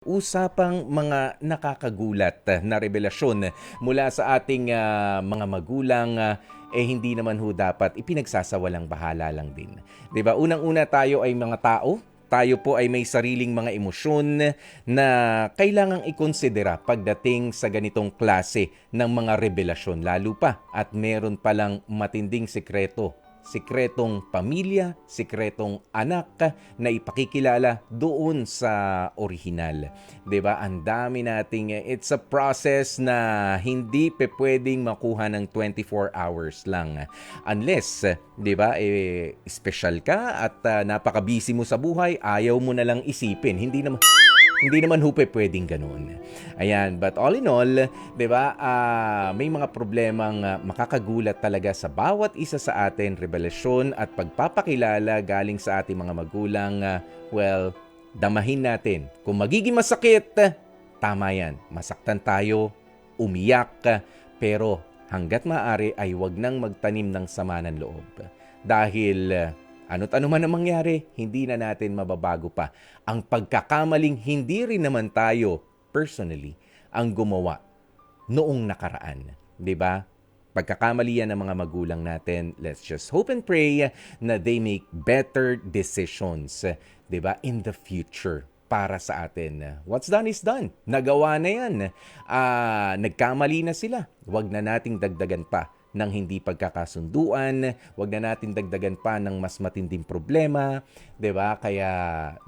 Usapang mga nakakagulat na revelasyon mula sa ating ah, mga magulang ah, eh hindi naman ho dapat ipinagsasawalang bahala lang din. 'Di ba? Unang-una tayo ay mga tao. Tayo po ay may sariling mga emosyon na kailangang ikonsidera pagdating sa ganitong klase ng mga revelasyon lalo pa at meron palang matinding sekreto sikretong pamilya, sikretong anak na ipakikilala doon sa orihinal. 'Di ba? Ang dami nating it's a process na hindi pe pwedeng makuha ng 24 hours lang. Unless, 'di ba, eh special ka at uh, napaka-busy mo sa buhay, ayaw mo na lang isipin. Hindi naman hindi naman hupe pwedeng ganun. Ayan, but all in all, 'di ba? ah, may mga problemang ah, makakagulat talaga sa bawat isa sa atin, revelasyon at pagpapakilala galing sa ating mga magulang. ah, well, damahin natin. Kung magiging masakit, tama 'yan. Masaktan tayo, umiyak, pero hangga't maaari ay wag nang magtanim ng sama ng loob. Dahil ah, ano't ano man ang mangyari, hindi na natin mababago pa ang pagkakamaling hindi rin naman tayo personally ang gumawa noong nakaraan. ba? Pagkakamali yan ng mga magulang natin, let's just hope and pray na they make better decisions, ba, in the future para sa atin. What's done is done. Nagawa na yan. Ah, nagkamali na sila. Huwag na nating dagdagan pa ng hindi pagkakasunduan, wag na natin dagdagan pa ng mas matinding problema, 'di ba? Kaya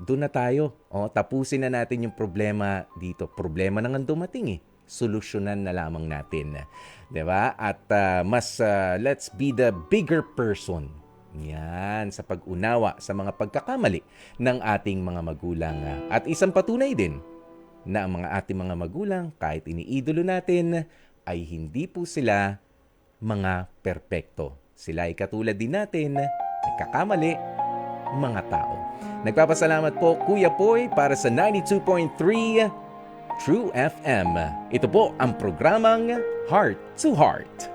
doon na tayo. Oh, tapusin na natin yung problema dito. Problema na nga dumating eh. Solusyonan na lamang natin. 'Di ba? At ah, mas ah, let's be the bigger person. Yan, sa pag-unawa sa mga pagkakamali ng ating mga magulang. At isang patunay din na ang mga ating mga magulang, kahit iniidolo natin, ay hindi po sila mga perpekto. Sila ay katulad din natin, nagkakamali, mga tao. Nagpapasalamat po Kuya Poy para sa 92.3 True FM. Ito po ang programang Heart to Heart.